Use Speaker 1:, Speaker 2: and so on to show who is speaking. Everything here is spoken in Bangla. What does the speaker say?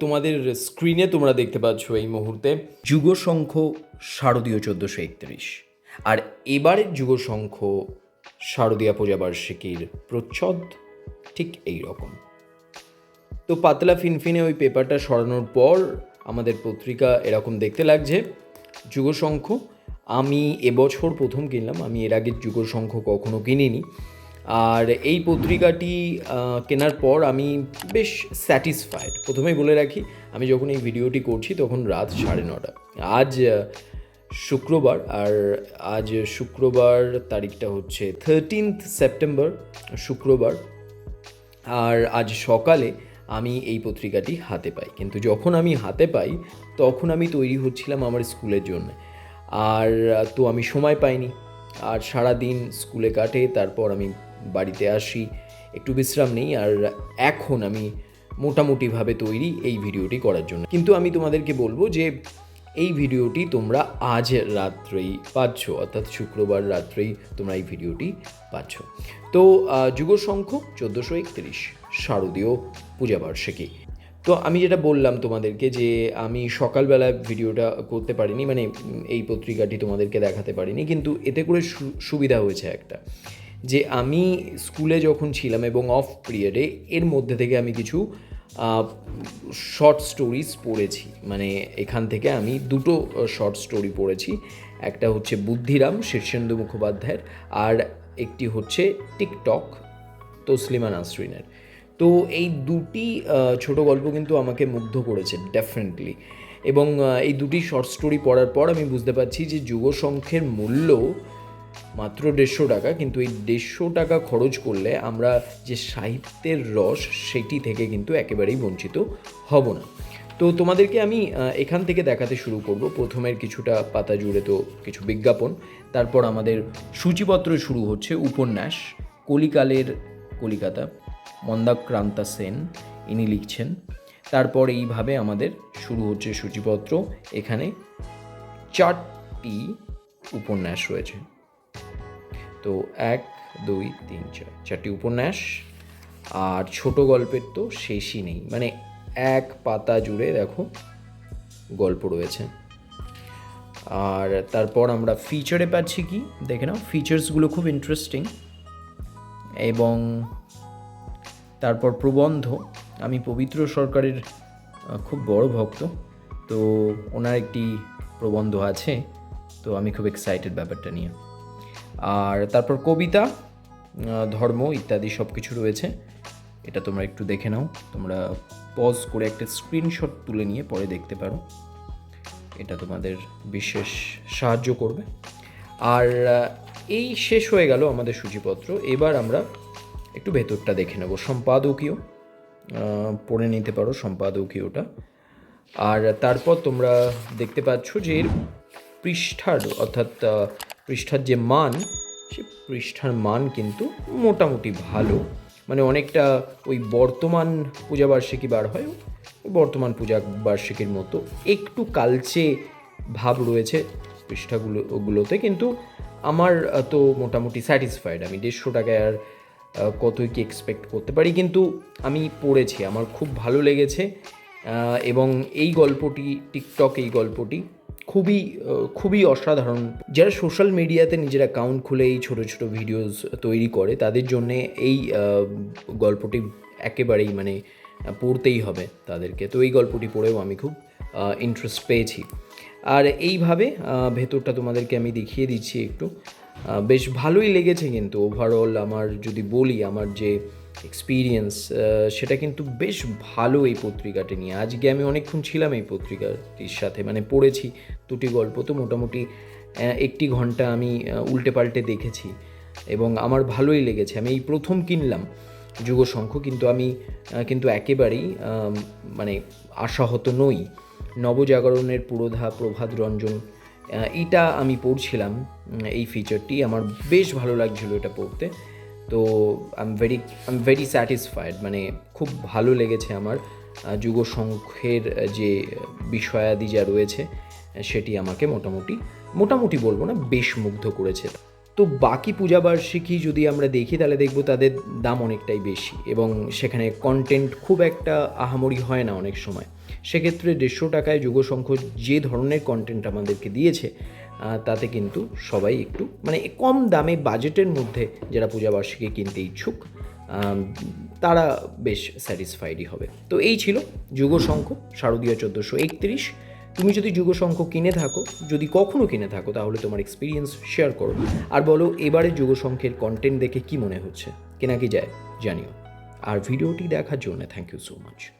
Speaker 1: তোমাদের স্ক্রিনে তোমরা দেখতে পাচ্ছ এই মুহূর্তে যুগসংখ্য শারদীয় চোদ্দোশো একত্রিশ। আর এবারের যুগসংখ্য শারদীয়া পূজাবার্ষিকীর প্রচ্ছদ ঠিক এই রকম। তো পাতলা ফিনফিনে ওই পেপারটা সরানোর পর আমাদের পত্রিকা এরকম দেখতে লাগছে, যুগসংখ্য। আমি এবছর প্রথম কিনলাম, আমি এর আগে যুগসংখ্য কখনো কিনিনি। আর এই পত্রিকাটি কেনার পর আমি বেশ স্যাটিসফাইড প্রথমেই বলে রাখি, আমি যখন এই ভিডিওটি করছি তখন রাত সাড়ে নটা। আজ শুক্রবার, আর আজ শুক্রবার তারিখটা হচ্ছে থার্টিনথ সেপ্টেম্বর শুক্রবার। আর আজ সকালে আমি এই পত্রিকাটি হাতে পাই। কিন্তু যখন আমি হাতে পাই, তখন আমি তৈরি হচ্ছিলাম আমার স্কুলের জন্য। আর তো আমি সময় পাইনি। আর সারা দিন স্কুলে কাটে, তারপর আমি বাড়িতে আসি একটু বিশ্রাম নেই আর এখন আমি মোটামুটিভাবে তৈরি এই ভিডিওটি করার জন্য। কিন্তু আমি তোমাদেরকে বলব যে এই ভিডিওটি তোমরা আজ রাত্রেই পাচ্ছ অর্থাৎ শুক্রবার রাত্রেই তোমরা এই ভিডিওটি পাচ্ছ। তো আহ, যুগ সংখ্য চোদ্দোশো একত্রিশ শারদীয় পূজাবার্ষিকী। তো আমি যেটা বললাম তোমাদেরকে যে আমি সকালবেলা ভিডিওটা করতে পারিনি মানে এই পত্রিকাটি তোমাদেরকে দেখাতে পারিনি কিন্তু এতে করে সুবিধা হয়েছে একটা। যে আমি স্কুলে যখন ছিলাম এবং অফ পিরিয়ডে এর মধ্যে থেকে আমি কিছু শর্ট স্টোরিজ পড়েছি। মানে এখান থেকে আমি দুটো শর্ট স্টোরি পড়েছি। একটা হচ্ছে বুদ্ধিরাম শীর্ষেন্দু মুখোপাধ্যায়ের আর একটি হচ্ছে টিকটক তসলিমা নাসরিনের। তো এই দুটি ছোট গল্প কিন্তু আমাকে মুগ্ধ করেছে ডেফিনেটলি এবং এই দুটি শর্ট স্টোরি পড়ার পর আমি বুঝতে পারছি যে সংখ্যের মূল্য মাত্র দেড়শো টাকা, কিন্তু এই দেড়শো টাকা খরচ করলে আমরা যে সাহিত্যের রস, সেটি থেকে কিন্তু একেবারেই বঞ্চিত হব না। তো তোমাদেরকে আমি এখান থেকে দেখাতে শুরু করব। প্রথমের কিছুটা পাতা জুড়ে তো কিছু বিজ্ঞাপন। তারপর আমাদের সূচিপত্র শুরু হচ্ছে উপন্যাস। কলিকালের কলিকাতা, মন্দাক্রান্তা সেন ইনি লিখছেন। তারপর এইভাবে আমাদের শুরু হচ্ছে সূচিপত্র। এখানে চারটি উপন্যাস রয়েছে। তো এক, দুই, তিন, চার। চারটি উপন্যাস আর ছোট গল্পের তো শেষই নেই। মানে এক পাতা জুড়ে দেখো গল্প রয়েছে। আর তারপর আমরা ফিচারে পাচ্ছি কি? দেখে নাও ফিচার্সগুলো খুব ইন্টারেস্টিং এবং তারপর প্রবন্ধ। আমি পবিত্র সরকারের খুব বড় ভক্ত। তো ওনার একটি প্রবন্ধ আছে। তো আমি খুব এক্সাইটেড ব্যাপারটা নিয়ে। আর তারপর কবিতা ধর্ম ইত্যাদি সব কিছু রয়েছে। এটা তোমরা একটু দেখে নাও। তোমরা পজ করে একটা স্ক্রিনশট তুলে নিয়ে পরে দেখতে পারো। এটা তোমাদের বিশেষ সাহায্য করবে। আর এই শেষ হয়ে গেল আমাদের সূচিপত্র। এবার আমরা একটু ভেতরটা দেখে নেব। সম্পাদকীয় পড়ে নিতে পারো সম্পাদকীয়টা। আর তারপর তোমরা দেখতে পাচ্ছ যে পৃষ্ঠার অর্থাৎ পৃষ্ঠার যে মান, সে পৃষ্ঠার মান কিন্তু মোটামুটি ভালো। মানে অনেকটা ওই বর্তমান পূজাবার্ষিকী বার হয় বর্তমান পূজা বার্ষিকীর মতো। একটু কালচে ভাব রয়েছে পৃষ্ঠাগুলো, ওগুলোতে, কিন্তু আমার তো মোটামুটি স্যাটিসফাইড আমি দেড়শো টাকায় আর কতই কি এক্সপেক্ট করতে পারি, কিন্তু আমি পড়েছি, আমার খুব ভালো লেগেছে। এবং এই গল্পটি টিকটক এই গল্পটি খুবই খুবই অসাধারণ। যারা সোশ্যাল মিডিয়াতে নিজের অ্যাকাউন্ট খুলে এই ছোটো ছোটো ভিডিওস তৈরি করে, তাদের জন্য এই গল্পটি একেবারেই মানে পড়তেই হবে তাদেরকে। তো এই গল্পটি পড়েও আমি খুব ইন্টারেস্ট পেয়েছি। আর এইভাবে ভেতরটা তোমাদেরকে আমি দেখিয়ে দিচ্ছি একটু। বেশ ভালোই লেগেছে কিন্তু ওভারঅল আমার যদি বলি, আমার যে এক্সপিরিয়েন্স সেটা কিন্তু বেশ ভালো এই পত্রিকাটি নিয়ে। আজকে আমি অনেকক্ষণ ছিলাম এই পত্রিকাটির সাথে মানে পড়েছি দুটি গল্প তো মোটামুটি একটি ঘণ্টা আমি উল্টে পাল্টে দেখেছি এবং আমার ভালোই লেগেছে। আমি এই প্রথম কিনলাম যুগসংখ্য কিন্তু আমি কিন্তু একেবারেই মানে আশাহত নই। নবজাগরণের পুরোধা, প্রভাত রঞ্জন এটা আমি পড়ছিলাম এই ফিচারটি আমার বেশ ভালো লাগছিল এটা পড়তে। তো I very I am very satisfied মানে খুব ভালো লেগেছে আমার আহ, যুগসংখ্যের যে বিষয়াদি যা রয়েছে সেটি আমাকে মোটামুটি মোটামুটি বলব না বেশ মুগ্ধ করেছে। তো বাকি পূজাবার্ষিকী যদি আমরা দেখি তাহলে দেখব তাদের দাম অনেকটাই বেশি এবং সেখানে কন্টেন্ট খুব একটা আহামরি হয় না অনেক সময়। সেক্ষেত্রে দেড়শো টাকায় যুগশঙ্খ যে ধরনের কন্টেন্ট আমাদেরকে দিয়েছে তাতে কিন্তু সবাই একটু মানে কম দামে বাজেটের মধ্যে যারা পূজাবার্ষিকী কিনতে ইচ্ছুক তারা বেশ স্যাটিসফাইডই হবে। তো এই ছিল যুগশঙ্খ শারদীয় চোদ্দোশো একত্রিশ। তুমি যদি যুগশঙ্খ কিনে থাকো, যদি কখনো কিনে থাকো, তাহলে তোমার এক্সপিরিয়েন্স শেয়ার করো। আর বলো, এবারে যুগশঙ্খের কন্টেন্ট দেখে কি মনে হচ্ছে? কেনা কি যায়? জানিও। আর ভিডিওটি দেখার জন্য থ্যাংক ইউ সো মাচ